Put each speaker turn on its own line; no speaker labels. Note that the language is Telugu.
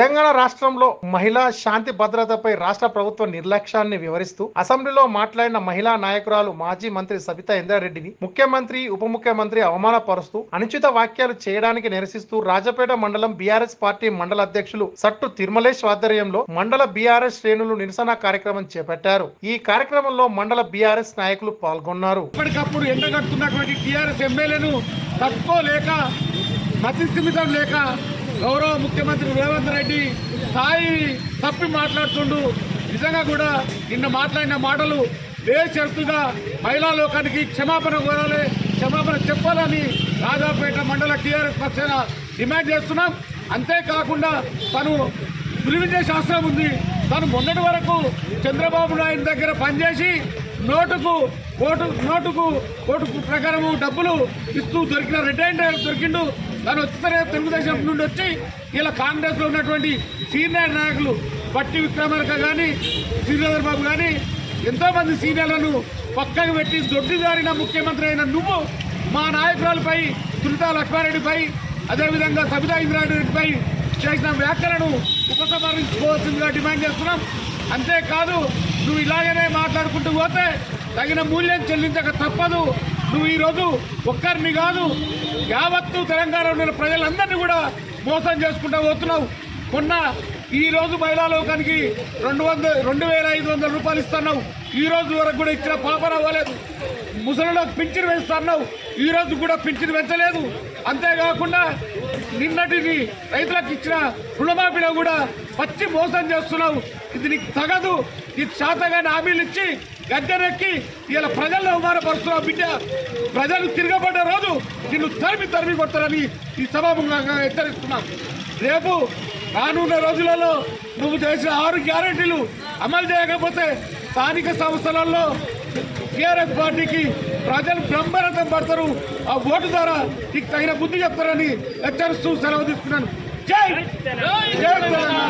తెలంగాణ రాష్ట్రంలో మహిళా శాంతి భద్రతపై రాష్ట్ర ప్రభుత్వ నిర్లక్ష్యాన్ని వివరిస్తూ అసెంబ్లీలో మాట్లాడిన మహిళా నాయకురాలు మాజీ మంత్రి సబితా ఇంద్రారెడ్డిని ముఖ్యమంత్రి ఉప ముఖ్యమంత్రి అవమానపరుస్తూ అనుచిత వ్యాఖ్యలు చేయడానికి నిరసిస్తూ రాజపేట మండలం బీఆర్ఎస్ పార్టీ మండల అధ్యక్షులు సట్టు తిరుమలేష్ ఆధ్వర్యంలో మండల బీఆర్ఎస్ శ్రేణులు నిరసన కార్యక్రమం చేపట్టారు. ఈ కార్యక్రమంలో మండల బీఆర్ఎస్ నాయకులు పాల్గొన్నారు.
ఎప్పటికప్పుడు ఎండగడుతున్నటువంటి టీఆర్ఎస్ ఎమ్మెల్యేను తట్టుకోలేక మతిస్థిమితం లేక గౌరవ ముఖ్యమంత్రి రేవంత్ రెడ్డి స్థాయి తప్పి మాట్లాడుతుండు. నిజంగా కూడా నిన్న మాట్లాడిన మాటలు బేషరతుగా మహిళా లోకానికి క్షమాపణ కోరాలి క్షమాపణ చెప్పాలని రాజాపేట మండల టీఆర్ఎస్ పక్షాన డిమాండ్ చేస్తున్నాం. అంతేకాకుండా తను విలువించే శాస్త్రం ఉంది. తను మొన్నటి వరకు చంద్రబాబు నాయుడు దగ్గర పనిచేసి నోటుకు ఓటు నోటుకు ఓటు ప్రకారము డబ్బులు ఇస్తూ దొరికిన రిటైర్డ్ దొరికిండు. దాని వచ్చిన తెలుగుదేశం నుండి వచ్చి ఇలా కాంగ్రెస్లో ఉన్నటువంటి సీనియర్ నాయకులు పట్టి విక్రమార్క కానీ శ్రీధర్ బాబు కానీ ఎంతోమంది సీనియర్లను పక్కకు పెట్టి దొడ్డిదారిన ముఖ్యమంత్రి అయిన నువ్వు మా నాయకురాలపై తులితా లక్ష్మారెడ్డిపై అదేవిధంగా సబితా ఇంద్రారెడ్డిపై చేసిన వ్యాఖ్యలను ఉపసంహరించుకోవాల్సిందిగా డిమాండ్ చేస్తున్నాం. అంతేకాదు నువ్వు ఇలాగనే మాట్లాడుకుంటూ పోతే తగిన మూల్యం చెల్లించక తప్పదు. నువ్వు ఈరోజు ఒక్కరిని కాదు యావత్తు తెలంగాణలో ఉన్న ప్రజలందరినీ కూడా మోసం చేసుకుంటూ పోతున్నావు. మొన్న ఈరోజు మహిళా లోకానికి రెండు వందల రెండు వేల ఐదు వందల రూపాయలు ఇస్తున్నావు. ఈ రోజు వరకు కూడా ఇచ్చిన పాపన అవ్వలేదు. ముసలిలోకి పింఛన్ పెంచుతున్నావు ఈ రోజు కూడా పింఛన్ పెంచలేదు. అంతేకాకుండా నిన్నటిని రైతులకు ఇచ్చిన రుణమాఫీలో కూడా పచ్చి మోసం చేస్తున్నావు. ఇది నీకు తగదు. నీకు శాతగాని హామీలు ఇచ్చి గద్దెనెక్కి ఇలా ప్రజలను అవమానపరుస్తున్నావు బిడ్డ. ప్రజలు తిరగబడ్డ రోజు నిన్ను తరిమి తరిమి కొడతారని ఈ సభాముఖంగా హెచ్చరిస్తున్నాం. రేపు రానున్న రోజులలో నువ్వు చేసిన ఆరు గ్యారెంటీలు అమలు చేయకపోతే స్థానిక సంస్థలలో టీఆర్ఎస్ పార్టీకి ప్రజలు బ్రహ్మరథం పడతారు. ఆ ఓటు ద్వారా నీకు తగిన బుద్ధి చెప్తారని హెచ్చరిస్తూ సెలవు తీసుకున్నాను. జై జై తెలంగాణ.